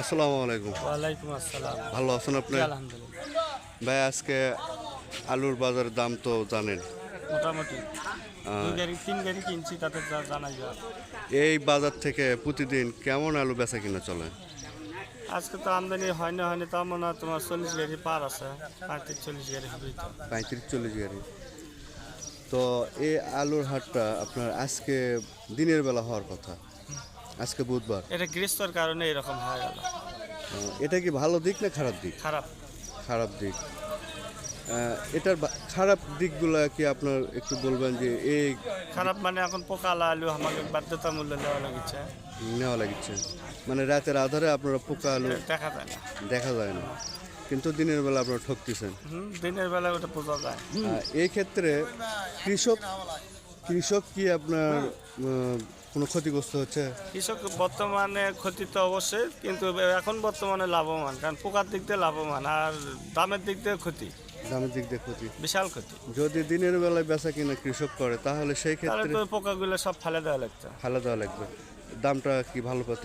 আসসালামু আলাইকুম। ওয়ালাইকুম আসসালাম। ভালো আছেন আপনি? আলহামদুলিল্লাহ। ভাই আজকে আলুর বাজারের দাম তো জানেন। মোটামুটি। কিনছি তাতে জানাই এই বাজার থেকে প্রতিদিন কেমন আলু বেচা কিনা চলে? আজকে তো আমদানি হয় না হয়নি তা মনে হয় তোমার চল্লিশ গাড়ি পার আছে পঁয়ত্রিশ চল্লিশ গাড়ি হবে পঁয়ত্রিশ চল্লিশ গাড়ি। তো এই আলুর হাটটা আপনার আজকে দিনের বেলা হওয়ার কথা। আজকে বুধবার। এটা গ্রীষ্মর কারণে এরকম হয়ে গেল এটা কি ভালো দিক না খারাপ দিক? খারাপ। খারাপ দিক। এটার খারাপ দিকগুলো কি আপনার একটু বলবেন যে এই খারাপ মানে এখন পোকালা আলু আমাকে বাধ্যতামূল্য দেওয়া লাগছে। নেওয়া লাগছে। মানে রাতের আধারে আপনারা পোকা আলু দেখা যায় না। দেখা যায় না। কিন্তু দিনের বেলা আপনারা ঠকতেছেন। দিনের বেলা ওটা পোকা যায়। এই ক্ষেত্রে কৃষক কৃষক কি আপনার কোনো ক্ষতিগ্রস্ত হচ্ছে? কৃষক বর্তমানে ক্ষতি তো অবশ্যই কিন্তু এখন বর্তমানে লাভবান কারণ পোকার দিক দিয়ে লাভবান আর দামের দিক দিয়ে ক্ষতি। দামের দিক দিয়ে ক্ষতি। বিশাল ক্ষতি। যদি দিনের বেলায় বেচা কিনা কৃষক করে তাহলে সেই ক্ষেত্রে তো পোকাগুলো সব ফেলে দেওয়া লাগতো। ফেলা দেওয়া লাগবে। দামটা কি ভালো পেত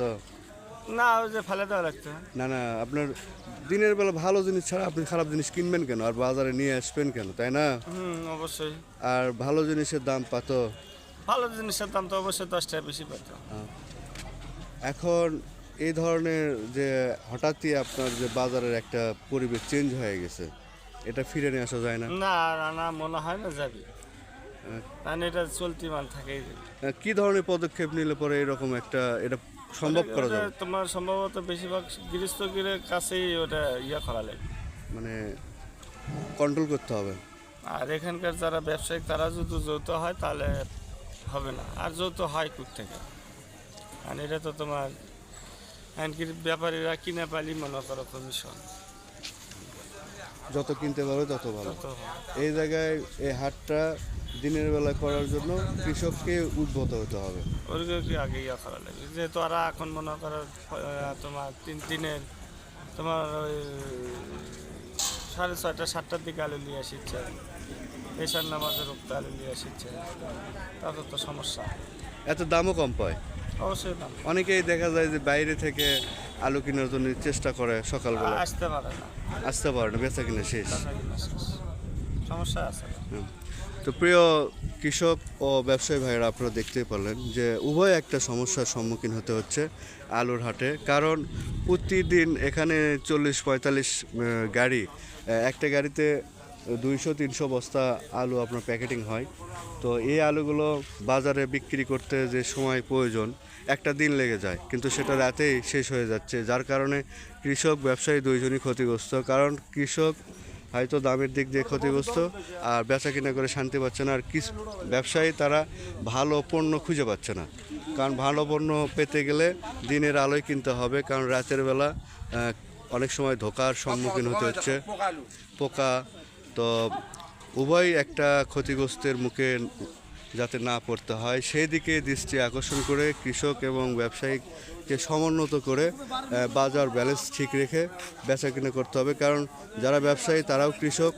না ওই যে ফেলে দেওয়া লাগতো। না না আপনার দিনের বেলা ভালো জিনিস ছাড়া আপনি খারাপ জিনিস কিনবেন কেন? আর বাজারে নিয়ে আসবেন কেন? তাই না? হুম অবশ্যই। আর ভালো জিনিসের দাম পাতো ভালো জিনিসের দাম তো অবশ্যই দশ টাকা বেশি পেত এখন এই ধরনের যে হঠাৎই আপনার যে বাজারের একটা পরিবেশ চেঞ্জ হয়ে গেছে এটা ফিরে নিয়ে আসা যায় না? না না, মনে হয় না যাবি। কারণ এটা চলতি মাল থাকে কি ধরনের পদক্ষেপ নিলে পরে এরকম একটা এটা সম্ভব করা যাবে? তোমার সম্ভবত বেশিরভাগ গৃহস্থগিরের কাছেই ওটা ইয়া করা লাগে। মানে কন্ট্রোল করতে হবে। আর এখানকার যারা ব্যবসায়িক তারা যদি যৌথ হয় তাহলে হবে না। আর যৌথ হয় কুক থেকে। আর এটা তো তোমার এমনকি ব্যাপারীরা কিনে পালি মনে করো কমিশন যত কিনতে পারবে তত ভালো। যত এই জায়গায় এই হাটটা দিনের বেলা করার জন্য কৃষককে উদ্ভূত হতে হবে। ওরকে আগে ইয়া করা লাগে যেহেতু ওরা এখন মনে করো তোমার তিন দিনের তোমার ওই সাড়ে ছয়টা সাতটার দিকে আলু নিয়ে আসিচ্ছে এসার নামাজের রক্ত নিয়ে আসিচ্ছে তাদের তো সমস্যা। এত দামও কম পায়? অবশ্যই দাম। অনেকেই দেখা যায় যে বাইরে থেকে আলু কেনার জন্য চেষ্টা করে সকালবেলা। আসতে পারে না। আসতে পারে না বেচা কিনা শেষ। সমস্যা আছে। তো প্রিয় কৃষক ও ব্যবসায়ী ভাইয়েরা আপনারা দেখতেই পারলেন যে উভয় একটা সমস্যার সম্মুখীন হতে হচ্ছে আলুর হাটে। কারণ প্রতিদিন এখানে চল্লিশ পঁয়তাল্লিশ গাড়ি একটা গাড়িতে দুইশো, তিনশো বস্তা আলু আপনার প্যাকেটিং হয়। তো এই আলুগুলো বাজারে বিক্রি করতে যে সময় প্রয়োজন, একটা দিন লেগে যায়, কিন্তু সেটা রাতেই শেষ হয়ে যাচ্ছে। যার কারণে কৃষক, ব্যবসায়ী দুইজনই ক্ষতিগ্রস্ত। কারণ কৃষক হয়তো দামের দিক দিয়ে ক্ষতিগ্রস্ত, আর বেচা কিনা করে শান্তি পাচ্ছে না। আর কিছু ব্যবসায়ী তারা ভালো পণ্য খুঁজে পাচ্ছে না। কারণ ভালো পণ্য পেতে গেলে দিনের আলোয় কিনতে হবে, কারণ রাতের বেলা অনেক সময় ধোকার সম্মুখীন হতে হচ্ছে। পোকা তো উভয় একটা ক্ষতিগ্রস্তের মুখে যাতে না পড়তে হয় সেই দিকে দৃষ্টি আকর্ষণ করে কৃষক এবং ব্যবসায়ীকে সমুন্নত করে বাজার ব্যালেন্স ঠিক রেখে বেচা কিনা করতে হবে। কারণ যারা ব্যবসায়ী তারাও কৃষক,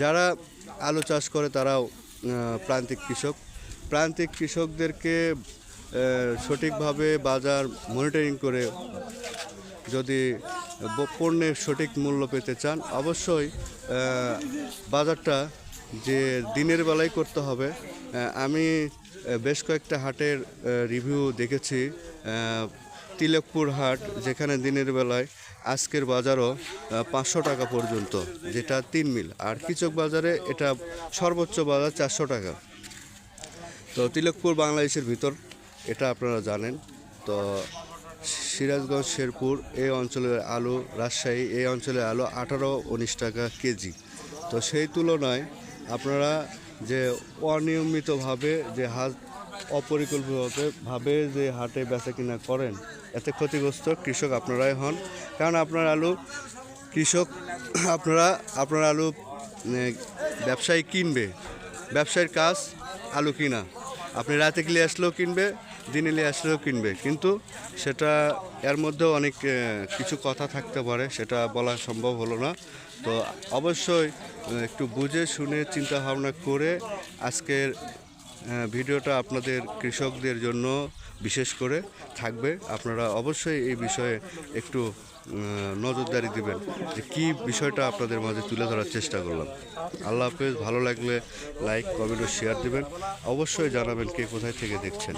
যারা আলু চাষ করে তারাও প্রান্তিক কৃষক। প্রান্তিক কৃষকদেরকে সঠিকভাবে বাজার মনিটরিং করে যদি পণ্যের সঠিক মূল্য পেতে চান, অবশ্যই বাজারটা যে দিনের বেলায় করতে হবে আমি বেশ কয়েকটা হাটের রিভিউ দেখেছি তিলকপুর হাট, যেখানে দিনের বেলায় আজকের বাজারও পাঁচশো টাকা পর্যন্ত, যেটা তিন মিল, আর কিচক বাজারে এটা সর্বোচ্চ বাজার চারশো টাকা। তো তিলকপুর বাংলাদেশের ভিতর, এটা আপনারা জানেন, তো সিরাজগঞ্জ, শেরপুর এই অঞ্চলের আলু, রাজশাহী এই অঞ্চলের আলু আঠারো উনিশ টাকা কেজি। তো সেই তুলনায় আপনারা যে অনিয়মিতভাবে যে হাত অপরিকল্পিতভাবে ভাবে যে হাটে বেচা কিনা করেন, এতে ক্ষতিগ্রস্ত কৃষক আপনারাই হন। কারণ আপনার আলু কৃষক, আপনারা, আপনার আলু ব্যবসায়ী কিনবে, ব্যবসায়ীর কাজ আলু কিনা। আপনি রাতে গেলে আসলেও কিনবে দিনে নিয়ে আসলেও কিনবে। কিন্তু সেটা এর মধ্যে অনেক কিছু কথা থাকতে পারে, সেটা বলা সম্ভব হলো না। তো অবশ্যই একটু বুঝে শুনে চিন্তা ভাবনা করে আজকের ভিডিওটা আপনাদের কৃষকদের জন্য বিশেষ করে থাকবে। আপনারা অবশ্যই এই বিষয়ে একটু নজরদারি দিবেন যে কী বিষয়টা আপনাদের মাঝে তুলে ধরার চেষ্টা করলাম। আল্লাহ হাফেজ, ভালো লাগলে লাইক, কমেন্ট ও শেয়ার দিবেন। অবশ্যই জানাবেন কে কোথায় থেকে দেখছেন।